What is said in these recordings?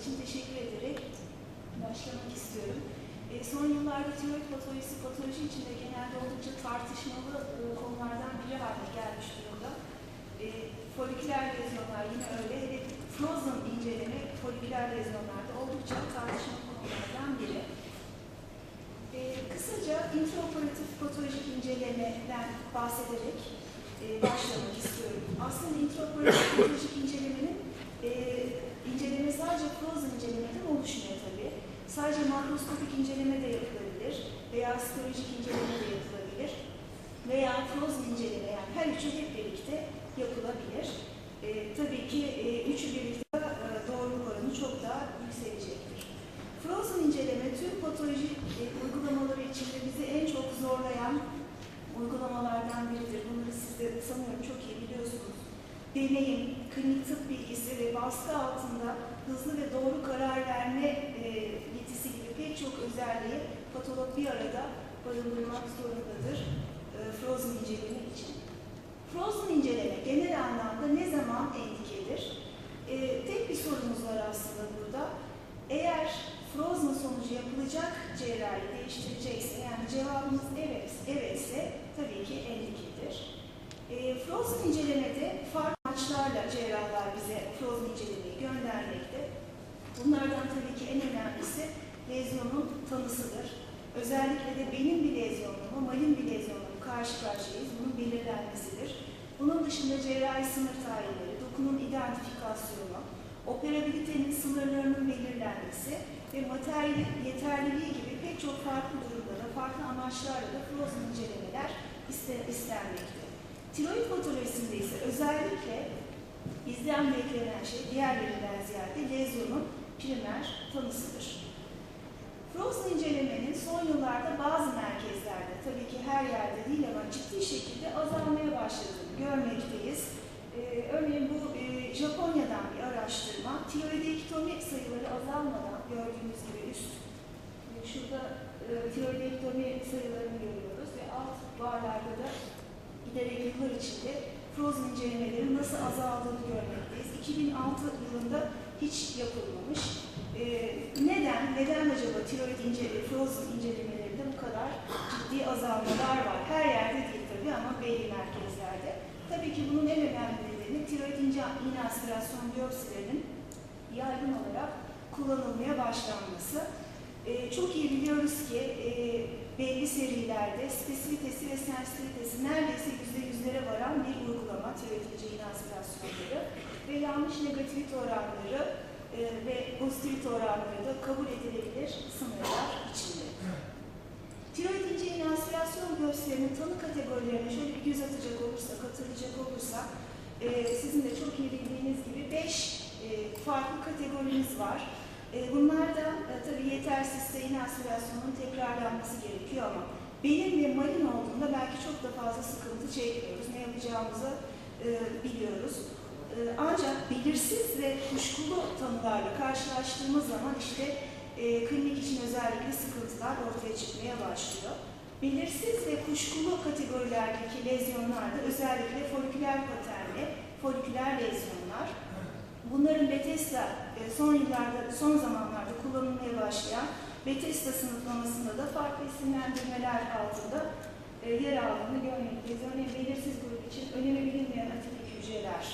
için teşekkür ederek başlamak istiyorum. E, son yıllarda tiroid patolojisi patoloji içinde genelde oldukça tartışmalı e, konulardan biri haline gelmiş durumda. E, foliküler lezyonlar yine öyle. Hele frozen inceleme foliküler lezyonlarda oldukça tartışmalı konulardan biri. E, kısaca intraoperatif patolojik incelemeden bahsederek e, başlamak istiyorum. Aslında intraoperatif patolojik incelemenin e, inceleme sadece frozen incelemeden oluşmuyor tabii. Sadece makroskopik inceleme de yapılabilir veya psikolojik inceleme de yapılabilir veya frozen inceleme yani her üçü hep birlikte yapılabilir. E, tabii ki e, üçü birlikte e, doğruluk oranı çok daha yükselecektir. Frozen inceleme tüm patoloji e, uygulamaları içinde bizi en çok zorlayan uygulamalardan biridir. Bunları siz de sanıyorum çok iyi biliyorsunuz. Deneyim, klinik tıp bilgisi ve baskı altında hızlı ve doğru karar verme e, yetisi gibi pek çok özelliği patolog bir arada barındırmak zorundadır e, frozen inceleme için. Frozen inceleme genel anlamda ne zaman endikedir? E, tek bir sorumuz var aslında burada. Eğer frozen sonucu yapılacak cerrahi değiştirecekse, yani cevabımız evet, evetse tabii ki endikedir. E, frozen incelemede farklı amaçlarla cerrahlar bize frozen incelemeyi göndermekte. Bunlardan tabii ki en önemlisi lezyonun tanısıdır. Özellikle de benim bir lezyonla mı, malin bir lezyonla mı karşı karşıyayız, bunun belirlenmesidir. Bunun dışında cerrahi sınır tayinleri, dokunun identifikasyonu, operabilitenin sınırlarının belirlenmesi ve materyal yeterliliği gibi pek çok farklı durumlarda, farklı amaçlarla da frozen incelemeler iste- istenmekte. Tiroid patolojisinde ise özellikle bizden beklenen şey diğerlerinden ziyade lezyonun primer tanısıdır. Frozen incelemenin son yıllarda bazı merkezlerde, tabii ki her yerde değil ama ciddi şekilde azalmaya başladığını görmekteyiz. Ee, örneğin bu e, Japonya'dan bir araştırma, tiroidektomi sayıları azalmadan gördüğünüz gibi üst, e, şurada e, tiroidektomi sayılarını görüyoruz ve alt barlarda da giderek yıllar içinde frozen incelemelerin nasıl azaldığını görmekteyiz. 2006 yılında hiç yapılmamış. Ee, neden? Neden acaba tiroid ince, frozen incelemelerinde bu kadar ciddi azalmalar var? Her yerde değil tabii ama belli merkezlerde. Tabii ki bunun en önemli nedeni tiroid ince inaspirasyon biyopsilerinin yaygın olarak kullanılmaya başlanması. Ee, çok iyi biliyoruz ki e, belli serilerde spesifitesi ve sensitivitesi neredeyse yüzde yüzlere varan bir uygulama ince inaspirasyonları ve yanlış negativite oranları e, ve pozitivite oranları da kabul edilebilir sınırlar içinde. Tiroid ince inaspirasyon göğüslerinin tanı kategorilerine şöyle bir göz atacak olursak, hatırlayacak olursak, e, sizin de çok iyi bildiğiniz gibi beş e, farklı kategorimiz var. E, bunlardan e, tabii yetersizse inaspirasyonun tekrarlanması gerekiyor ama benim ve malin olduğunda belki çok da fazla sıkıntı çekmiyoruz. Ne yapacağımızı e, biliyoruz. Ancak belirsiz ve kuşkulu tanılarla karşılaştığımız zaman işte klinik için özellikle sıkıntılar ortaya çıkmaya başlıyor. Belirsiz ve kuşkulu kategorilerdeki lezyonlarda özellikle foliküler paternli, foliküler lezyonlar, bunların Bethesda e, son yıllarda, son zamanlarda kullanılmaya başlayan Bethesda sınıflamasında da farklı isimlendirmeler altında e, yer aldığını görmekteyiz. Örneğin belirsiz grup için önemi bilinmeyen atipik hücreler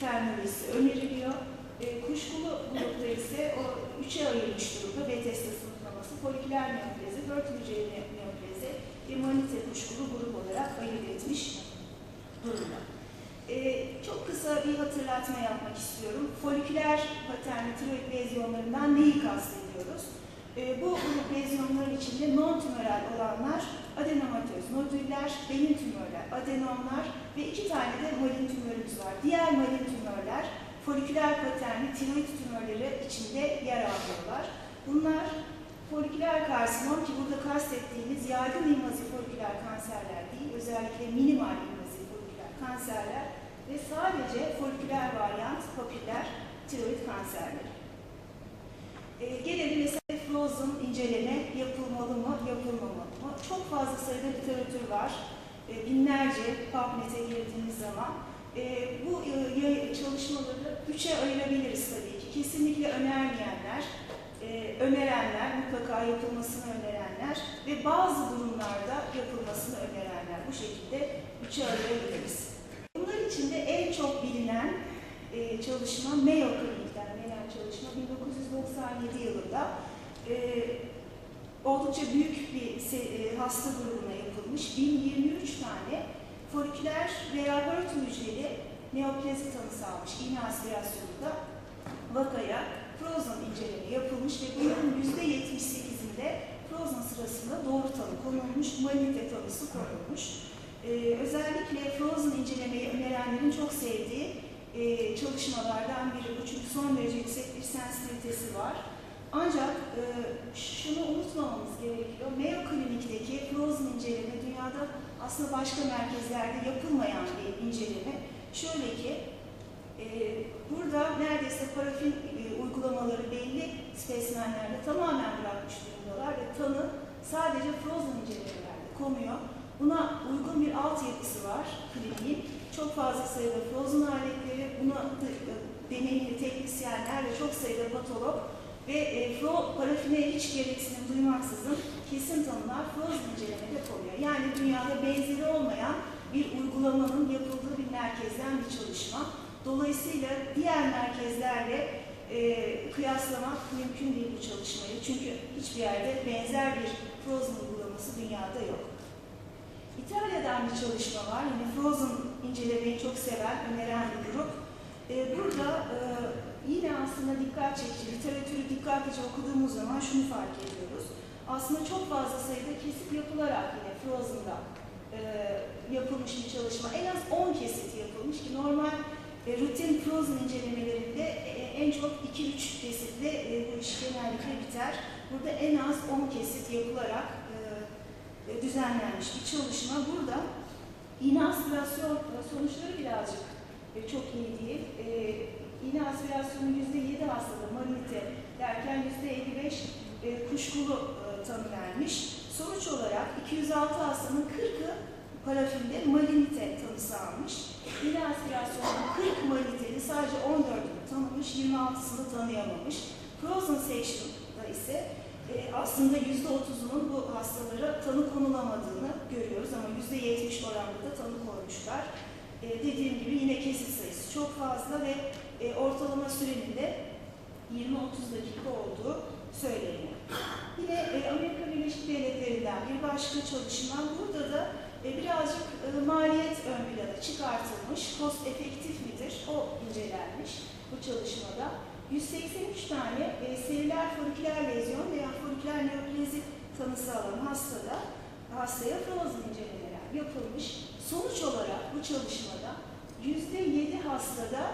terminolojisi öneriliyor. E, kuşkulu grupta ise o üçe ayrılmış durumda Bethesda sınıflaması. Foliküler neoplezi, dört hücreli neoplezi ve manite kuşkulu grup olarak ayırt etmiş durumda. E, çok kısa bir hatırlatma yapmak istiyorum. Foliküler paternli tiroid lezyonlarından neyi kastediyoruz? E, bu grup lezyonların içinde non-tümörel olanlar adenomatöz nodüller, beyin tümörler, adenomlar ve iki tane de malin tümörümüz var. Diğer malin tümörler foliküler paternli tiroid tümörleri içinde yer alıyorlar. Bunlar foliküler karsinom ki burada kastettiğimiz yaygın invazif foliküler kanserler değil, özellikle minimal kanserler ve sadece foliküler varyant papiller tiroid kanserleri. E, gelelim mesela frozen inceleme yapılmalı mı, yapılmamalı mı? Çok fazla sayıda literatür var. E, binlerce PubMed'e girdiğimiz zaman e, bu e, çalışmaları üçe ayırabiliriz tabii ki. Kesinlikle önermeyenler, e, önerenler, mutlaka yapılmasını önerenler ve bazı durumlarda yapılmasını önerenler. Bu şekilde üçe ayırabiliriz. İçinde en çok bilinen e, çalışma Mayo Clinic'ten gelen çalışma 1997 yılında e, oldukça büyük bir e, hasta grubuna yapılmış 1023 tane foliküler veya HER2 hücreli neoplazi tanısı almış iğne aspirasyonunda vakaya Frozen inceleme yapılmış ve bunların %78'inde Frozen sırasında doğru tanı konulmuş, manite tanısı konulmuş. Ee, özellikle Frozen incelemeyi önerenlerin çok sevdiği e, çalışmalardan biri bu çünkü son derece yüksek bir sensitivitesi var. Ancak e, şunu unutmamamız gerekiyor. Mayo Klinik'teki Frozen inceleme dünyada aslında başka merkezlerde yapılmayan bir inceleme. Şöyle ki e, burada neredeyse parafin e, uygulamaları belli spesimenlerde tamamen bırakmış durumdalar ve tanı sadece Frozen incelemelerde konuyor. Buna uygun bir altyapısı var kliniğin. Çok fazla sayıda Frozen aletleri, buna e, deneyimli teknisyenler ve çok sayıda patolog ve e, fro, parafine hiç gereksinim duymaksızın kesin tanılar Frozen incelemede konuyor. Yani dünyada benzeri olmayan bir uygulamanın yapıldığı bir merkezden bir çalışma. Dolayısıyla diğer merkezlerle e, kıyaslamak mümkün değil bu çalışmayı. Çünkü hiçbir yerde benzer bir Frozen uygulaması dünyada yok. İtalya'dan bir çalışma var. Yine Frozen incelemeyi çok seven, öneren bir grup. E, burada e, yine aslında dikkat çekici, literatürü dikkatlice okuduğumuz zaman şunu fark ediyoruz. Aslında çok fazla sayıda kesip yapılarak yine Frozen'da e, yapılmış bir çalışma. En az 10 kesit yapılmış ki normal e, rutin Frozen incelemelerinde e, en çok 2-3 kesitle e, bu iş genellikle biter. Burada en az 10 kesit yapılarak e, düzenlenmiş bir çalışma. Burada iğne aspirasyon e, sonuçları birazcık e, çok iyi değil. E, iğne aspirasyonu %7 hastada marinite derken %55 e, kuşkulu e, tanı vermiş. Sonuç olarak 206 hastanın 40'ı parafinde malinite tanısı almış. Aspirasyonunun 40 maliniteli sadece 14'ünü tanımış, 26'sını tanıyamamış. Frozen section'da ise e, aslında %30'unun bu hastalara tanı konulamadığını görüyoruz ama %70 oranda da tanı koymuşlar. E, dediğim gibi yine kesit sayısı çok fazla ve e, ortalama sürenin de 20-30 dakika olduğu söyleniyor. Yine Amerika Birleşik Devletleri'nden bir başka çalışma burada da birazcık maliyet ön plana çıkartılmış, cost efektif midir o incelenmiş bu çalışmada. 183 tane e, selüler foliküler lezyon veya foliküler neoplazi tanısı alan hastada hastaya frozen incelemeler yapılmış. Sonuç olarak bu çalışmada %7 hastada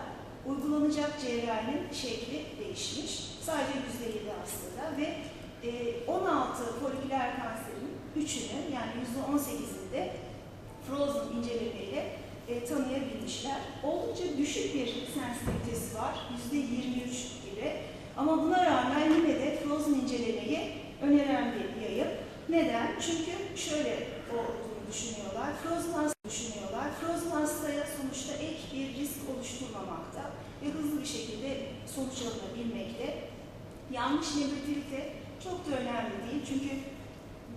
uygulanacak cerrahinin şekli değişmiş. Sadece %7 hastada ve e, 16 foliküler kanserin 3'ünü yani %18'inde frozen incelemeyle e, tanıyabilmişler. Oldukça düşük bir sensitivitesi var, %23 gibi. Ama buna rağmen yine de frozen incelemeyi öneren bir yayın. Neden? Çünkü şöyle olduğunu düşünüyorlar, frozen düşünüyorlar. Frozen hastaya sonuçta ek bir risk oluşturmamakta ve hızlı bir şekilde sonuç alınabilmekte. Yanlış negativite çok da önemli değil çünkü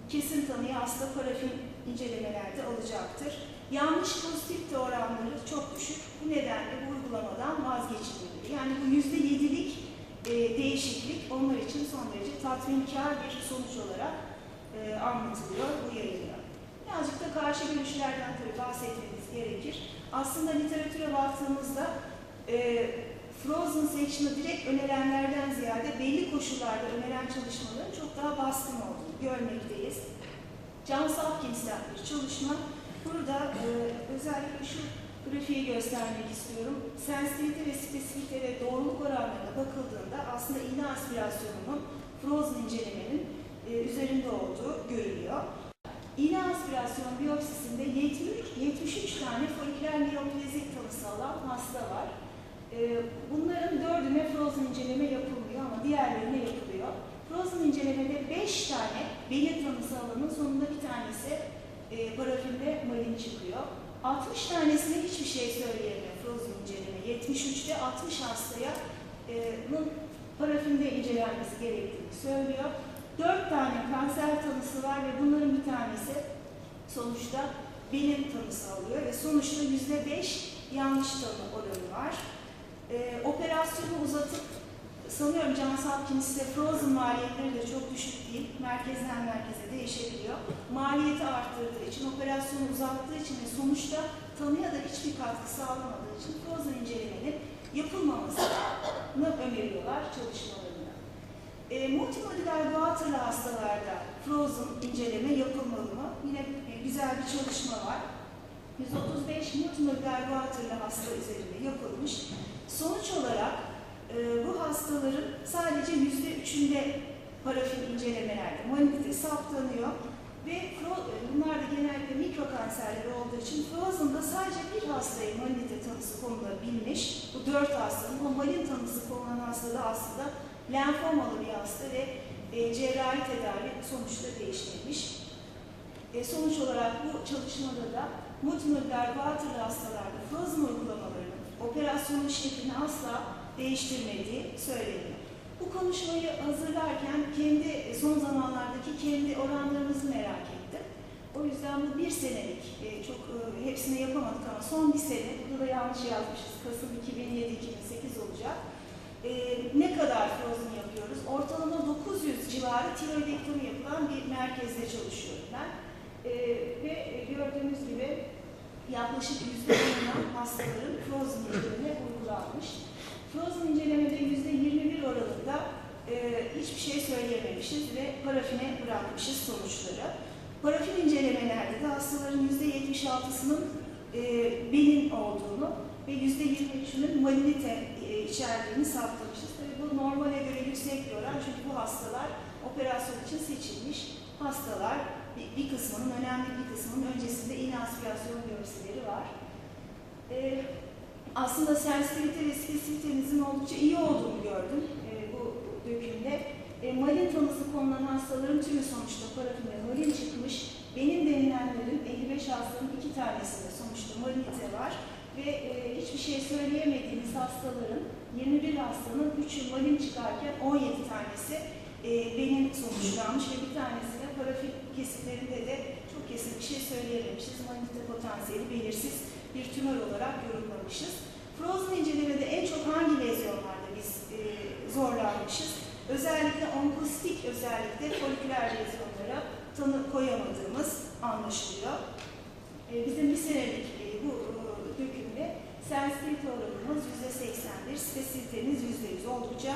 kesin tanıyı hasta parafin incelemelerde alacaktır. Yanlış pozitif oranları çok düşük. Bu nedenle bu uygulamadan vazgeçilmeli. Yani bu yüzde yedilik e, değişiklik onlar için son derece tatminkar bir sonuç olarak e, anlatılıyor bu yayında. Birazcık da karşı görüşlerden tabii bahsetmemiz gerekir. Aslında literatüre baktığımızda e, Frozen section'ı direkt önerenlerden ziyade belli koşullarda öneren çalışmaların çok daha baskın olduğunu görmekteyiz. Johns Hopkins'ten bir çalışma. Burada e, özellikle şu grafiği göstermek istiyorum. Sensitivite ve spesifite ve doğruluk oranlarına bakıldığında aslında iğne aspirasyonunun Frozen incelemenin e, üzerinde olduğu görülüyor. İğne aspirasyon biyopsisinde 73, 73 tane foliküler neoplazi tanısı alan hasta var. E, bunların dördüne Frozen inceleme yapılmıyor ama diğerlerine yapılıyor. Frozen incelemede 5 tane belli tanısı alanın sonunda bir tanesi e, parafinde malin çıkıyor. 60 tanesine hiçbir şey söyleyemiyor Frozen inceleme. 73'te 60 hastaya e, parafinde incelenmesi gerektiğini söylüyor. 4 tane kanser tanısı var ve bunların bir tanesi sonuçta benim tanısı alıyor ve sonuçta %5 yanlış tanı oranı var. E, operasyonu uzatıp sanıyorum Johns Hopkins'te Frozen maliyetleri de çok düşük değil. Merkezden merkeze değişebiliyor. Maliyeti arttırdığı için, operasyonu uzattığı için ve sonuçta tanıya da hiçbir katkı sağlamadığı için Frozen incelemenin yapılmamasını öneriyorlar çalışmalarında. E, multimodüler Goiter'lı hastalarda Frozen inceleme yapılmalı mı? Yine e, güzel bir çalışma var. 135 multimodüler Goiter'lı hasta üzerinde yapılmış. Sonuç olarak e, bu hastaların sadece yüzde üçünde parafin incelemelerde malignite saptanıyor ve e, bunlar da genellikle mikro kanserler olduğu için Frozen'da sadece bir hastaya malignite tanısı konulabilmiş. Bu dört hastanın o malin tanısı konulan hasta da aslında lenfomalı bir hasta ve e, cerrahi tedavi sonuçta değişmemiş. E, sonuç olarak bu çalışmada da multimodüler Barter'lı hastalarda Frozen uygulamalarının operasyonun şeklini asla değiştirmediği söyleniyor. Bu konuşmayı hazırlarken kendi e, son zamanlardaki kendi oranlarımızı merak ettim. O yüzden bu bir senelik, e, çok e, hepsini yapamadık ama son bir sene, burada da yanlış yazmışız, Kasım 2007-2008 olacak. Ne kadar frozen yapıyoruz? Ortalama 900 civarı tiroidektomi yapılan bir merkezde çalışıyorum ben. Ve gördüğünüz gibi yaklaşık %10'una hastaların frozen inceleme uygulanmış. Frozen incelemede %21 oranında e, hiçbir şey söyleyememişiz ve parafine bırakmışız sonuçları. Parafin incelemelerde de hastaların %76'sının e, benin olduğunu ve %23'ünün malinite e, içerdiğini saptamışız. Tabii bu normale göre yüksek bir oran çünkü bu hastalar operasyon için seçilmiş hastalar. Bir, bir kısmının, önemli bir kısmının öncesinde iğne aspirasyon görüntüleri var. E, aslında sensitivite ve spesifitemizin oldukça iyi olduğunu gördüm e, bu dökümde. E, malin tanısı konulan hastaların tümü sonuçta parafinde malin çıkmış. Benim denilenlerin 55 hastanın iki tanesinde sonuçta malinite var. Ve e, hiçbir şey söyleyemediğimiz hastaların 21 hastanın 3'ü malin çıkarken 17 tanesi e, benim sonuçlanmış ve bir tanesi de parafin kesitlerinde de çok kesin bir şey söyleyememişiz. Malinite potansiyeli belirsiz bir tümör olarak yorumlamışız. Frozen incelemede en çok hangi lezyonlarda biz e, zorlanmışız? Özellikle onkostik özellikle foliküler lezyonlara tanı koyamadığımız anlaşılıyor. E, bizim bir senelik e, bu e, dökümde sensitivite oranımız %81, spesifitemiz %100 oldukça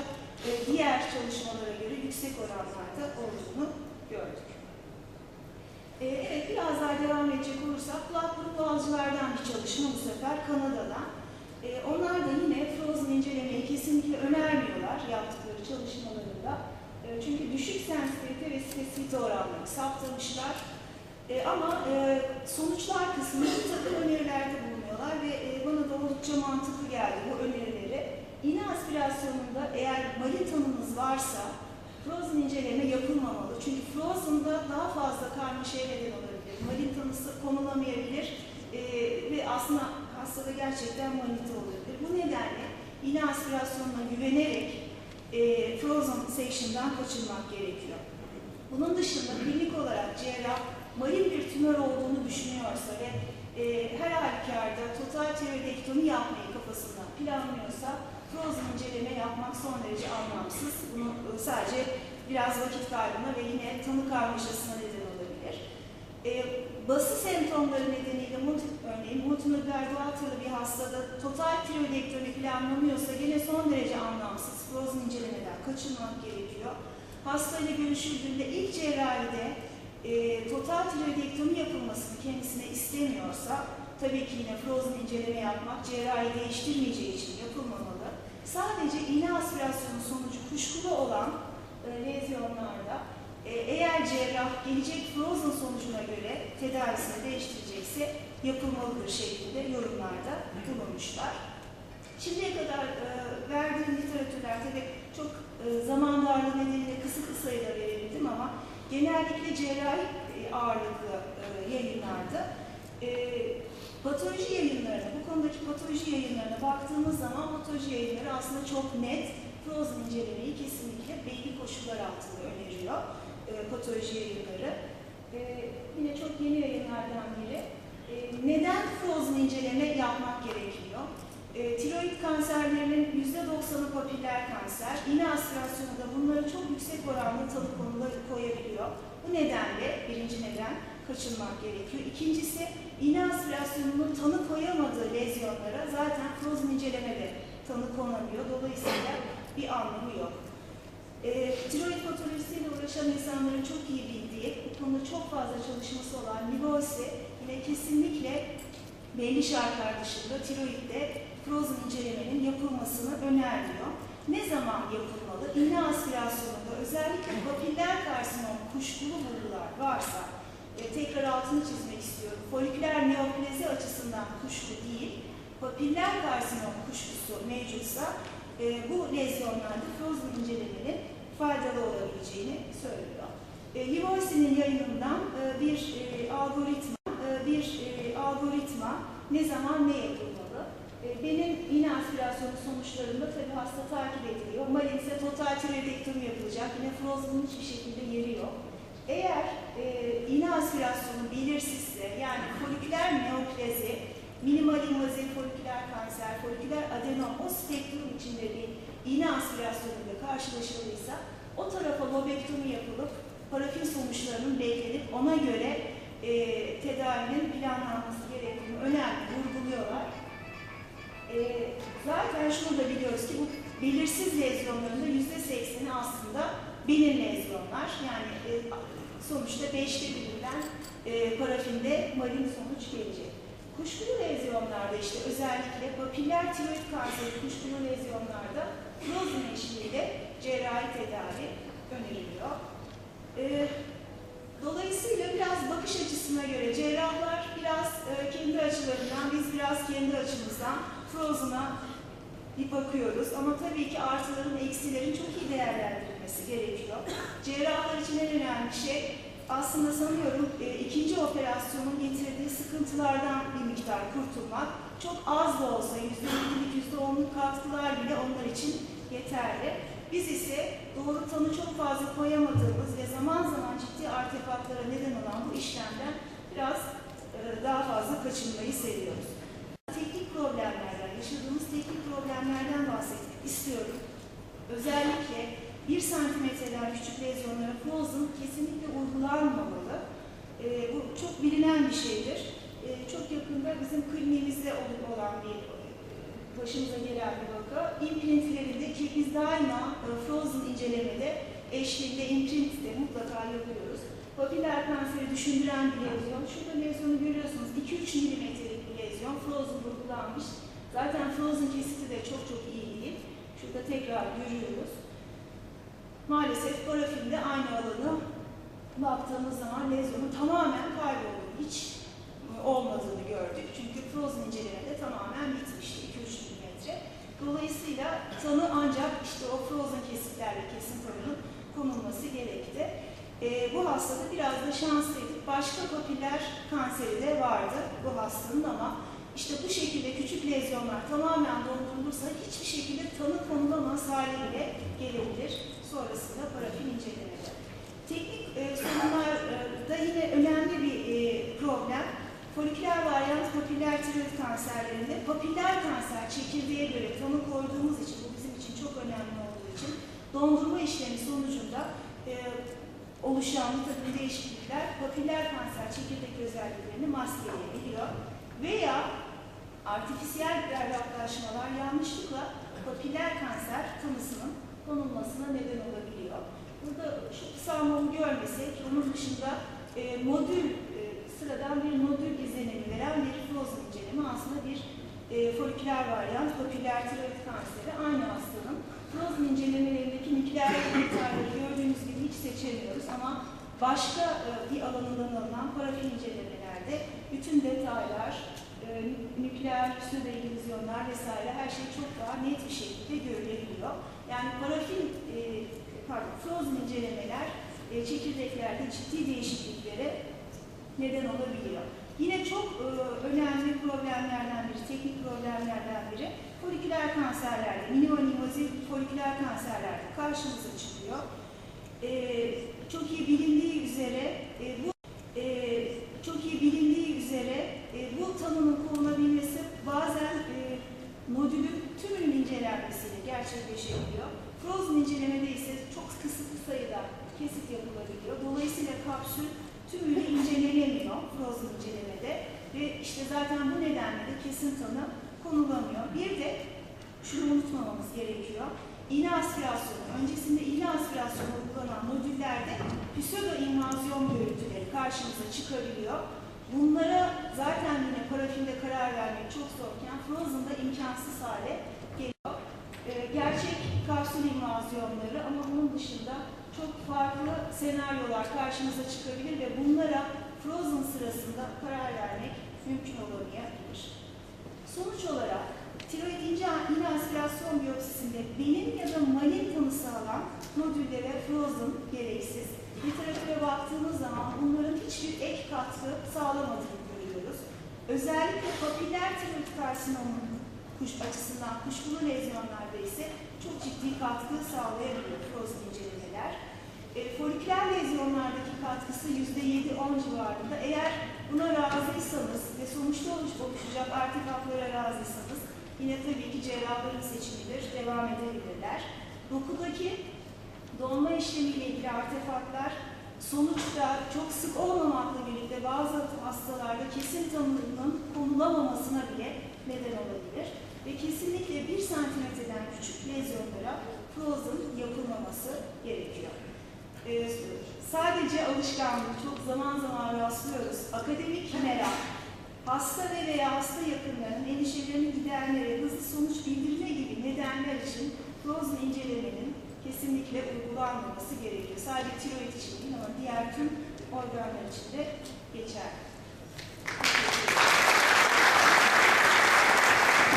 e, diğer çalışmalara göre yüksek oranlarda olduğunu gördük. E, evet, biraz daha devam edecek olursak, çalışma bu sefer Kanada'dan. E, onlar da yine frozen incelemeyi kesinlikle önermiyorlar yaptıkları çalışmalarında. E, çünkü düşük sensitivite ve spesifite oranları saptamışlar. E, ama e, sonuçlar kısmında bir takım önerilerde bulunuyorlar ve e, bana da oldukça mantıklı geldi bu önerileri. İğne aspirasyonunda eğer malin tanınız varsa Frozen inceleme yapılmamalı. Çünkü Frozen'da daha fazla karmaşaya neden olabilir. Malin tanısı konulamayabilir ee, ve aslında hastada gerçekten manite olabilir. Bu nedenle iğne aspirasyonuna güvenerek e, Frozen section'dan kaçınmak gerekiyor. Bunun dışında klinik olarak cerrah malin bir tümör olduğunu düşünüyorsa ve e, her halükarda total tiroidektomi yapmayı kafasından planlıyorsa Frozen inceleme yapmak son derece anlamsız. Bunu e, sadece biraz vakit kaybına ve yine tanı karmaşasına neden olabilir. E, bası semptomları nedeniyle multi, örneğin multimodüler Goiter'lı bir hastada total tiroidektomi planlanıyorsa yine son derece anlamsız. Frozen incelemeden kaçınmak gerekiyor. Hastayla görüşüldüğünde ilk cerrahide e, total tiroidektomi yapılmasını kendisine istemiyorsa tabii ki yine frozen inceleme yapmak cerrahi değiştirmeyeceği için yapılmamalı. Sadece iğne aspirasyonu sonucu kuşkulu olan e, lezyonlarda eğer cerrah gelecek frozen sonucuna göre tedavisini değiştirecekse yapılmalıdır şeklinde yorumlarda bulunmuşlar. Şimdiye kadar e, verdiğim literatürler tabii çok e, zaman darlığı nedeniyle kısıtlı sayıda verebildim ama genellikle cerrahi e, ağırlıklı e, yayınlarda. E, Patoloji yayınlarına, bu konudaki patoloji yayınlarına baktığımız zaman patoloji yayınları aslında çok net. Frozen incelemeyi kesinlikle belli koşullar altında öneriyor e, patoloji yayınları. E, yine çok yeni yayınlardan biri. E, neden frozen inceleme yapmak gerekiyor? E, tiroid kanserlerinin %90'ı papiller kanser. İğne aspirasyonu da bunları çok yüksek oranda tanı konuları koyabiliyor. Bu nedenle birinci neden kaçınmak gerekiyor. İkincisi iğne aspirasyonunun tanı koyamadığı lezyonlara zaten frozen incelemede tanı konamıyor. Dolayısıyla bir anlamı yok. E, tiroid patolojisiyle uğraşan insanların çok iyi bildiği, bu konuda çok fazla çalışması olan Livosi yine kesinlikle belli şartlar dışında tiroidde frozen incelemenin yapılmasını önermiyor. Ne zaman yapılmalı? İğne aspirasyonunda özellikle papiller karsinom kuşkulu bulgular varsa, e, tekrar altını çizmek istiyorum, foliküler neoplezi açısından kuşku değil, papiller karsinom kuşkusu mevcutsa e, bu lezyonlarda frozen incelemenin faydalı olabileceğini söylüyor. E, Livoisi'nin yayınından e, bir e, algoritma, e, bir e, algoritma ne zaman ne yapılmalı? E, benim iğne aspirasyonu sonuçlarında tabii hasta takip ediliyor. Malinse total tiroidektomi yapılacak. Yine frozen'ın hiçbir şekilde yeri yok. Eğer e, iğne aspirasyonu belirsizse yani foliküler neoplezi, minimal invaziv foliküler kanser, foliküler adenom o spektrum içinde bir iğne aspirasyonuyla karşılaşıldıysa o tarafa lobektomi yapılıp parafin sonuçlarının beklenip ona göre e, tedavinin planlanması gerektiğini önemli vurguluyorlar. E, zaten şunu da biliyoruz ki bu belirsiz lezyonların da yüzde sekseni aslında belirli lezyonlar. Yani e, sonuçta beşte birinden e, parafinde malin sonuç gelecek. Kuşkulu lezyonlarda işte özellikle papiller tiroid kanseri kuşkulu lezyonlarda frozen eşliğiyle cerrahi tedavi öneriliyor. Ee, dolayısıyla biraz bakış açısına göre cerrahlar biraz e, kendi açılarından, biz biraz kendi açımızdan frozen'a bir bakıyoruz. Ama tabii ki artıların, eksilerin çok iyi değerlendirilmesi gerekiyor. Cerrahlar için en önemli şey aslında sanıyorum e, ikinci operasyonun getirdiği sıkıntılardan bir miktar kurtulmak. Çok az da olsa %7'lik, %10'luk katkılar bile onlar için yeterli. Biz ise doğru tanı çok fazla koyamadığımız ve zaman zaman ciddi artefaktlara neden olan bu işlemden biraz e, daha fazla kaçınmayı seviyoruz. Teknik problemlerden, yaşadığımız teknik problemlerden bahsetmek istiyorum. Özellikle 1 santimetreden küçük lezyonlara frozen kesinlikle uygulanmamalı. E, bu çok bilinen bir şeydir. E, çok yakında bizim kliniğimizde olan bir başımıza gelen bir vaka. Imprintlerinde ki biz daima e, frozen incelemede eşliğinde imprint de mutlaka yapıyoruz. Papiller kanseri düşündüren bir lezyon. Şurada lezyonu görüyorsunuz. 2-3 milimetrelik bir lezyon. Frozen vurgulanmış. Zaten frozen kesiti de çok çok iyi değil. Şurada tekrar görüyoruz. Maalesef parafinde aynı alanı baktığımız zaman lezyonun tamamen kaybolduğu, hiç olmadığını gördük. Çünkü frozen incelemede tamamen bitmişti 2-3 milimetre. Dolayısıyla tanı ancak işte o frozen kesitlerle kesim tanının konulması gerekti. E, bu hastada biraz da şanslıydık. Başka papiller kanseri de vardı bu hastanın ama işte bu şekilde küçük lezyonlar tamamen dondurulursa hiçbir şekilde tanı konulamaz hale bile gelebilir. Sonrasında parafin incelemede. Teknik e, sorunlarda yine önemli bir e, problem. Foliküler varyant papiller tiroid kanserlerinde papiller kanser çekirdeğe göre tanı koyduğumuz için, bu bizim için çok önemli olduğu için dondurma işlemi sonucunda e, oluşan bir değişiklikler papiller kanser çekirdek özelliklerini maskeleyebiliyor. Veya artifisiyel berraklaşmalar yanlışlıkla papiller kanser tanısının konulmasına neden olabiliyor. Burada şu kısalmamı görmesek, onun dışında e, modül, e, sıradan bir modül izlenimi veren bir frozen inceleme aslında bir e, foliküler varyant, papiller tiroid kanseri aynı hastanın. Frozen incelemelerindeki nükleer miktarları gördüğünüz gibi hiç seçemiyoruz ama başka e, bir alanından alınan parafin incelemelerde bütün detaylar, e, nükleer pseudoilizyonlar vesaire her şey çok daha net bir şekilde görülebiliyor. Yani parafin, e, pardon, frozen incelemeler e, çekirdeklerde ciddi değişikliklere neden olabiliyor. Yine çok e, önemli problemlerden biri, teknik problemlerden biri foliküler kanserlerde, minimal-invazif foliküler kanserlerde karşımıza çıkıyor. E, çok iyi bilindiği üzere e, bu e, çok iyi bilindiği üzere e, bu tanının korunabilmesi bazen e, nodülün tümünün incelenmesiyle gerçekleşebiliyor. Frozen incelemede ise çok kısıtlı sayıda kesit yapılabiliyor. Dolayısıyla kapsül tümüyle incelenemiyor Frozen incelemede ve işte zaten bu nedenle de kesin tanı konulamıyor. Bir de şunu unutmamamız gerekiyor. İğne aspirasyonu, öncesinde iğne aspirasyonu uygulanan nodüllerde pseudo-invazyon görüntüleri karşımıza çıkabiliyor. Bunlara zaten yine parafinde karar vermek çok zorken Frozen'da imkansız hale geliyor. Ee, gerçek kapsül invazyonları ama bunun dışında çok farklı senaryolar karşımıza çıkabilir ve bunlara Frozen sırasında karar vermek mümkün olamayabilir. Sonuç olarak tiroid ince iğne aspirasyon biyopsisinde benim ya da malin tanısı alan nodüllere Frozen gereksiz. Literatüre baktığımız zaman bunların hiçbir ek katkı sağlamadığını görüyoruz. Özellikle papiller tiroid karsinomunun kuş açısından kuşkulu lezyonlarda ise çok ciddi katkı sağlayabiliyor Frozen incelemeler. E, foliküler lezyonlardaki katkısı %7-10 civarında. Eğer buna razıysanız ve sonuçta oluş, oluşacak artefaklara razıysanız yine tabii ki cerrahların seçimidir, devam edebilirler. Dokudaki donma işlemiyle ilgili artefaktlar sonuçta çok sık olmamakla birlikte bazı hastalarda kesin tanının konulamamasına bile neden olabilir. Ve kesinlikle 1 santimetreden küçük lezyonlara frozen yapılmaması gerekiyor. Ee, sadece alışkanlık, çok zaman zaman rastlıyoruz. Akademik merak, hasta ve veya hasta yakınlarının endişelerini gidermeye, hızlı sonuç bildirme gibi nedenler için frozen incelemenin kesinlikle uygulanmaması gerekiyor. Sadece tiroid için değil ama diğer tüm organlar için de geçerli.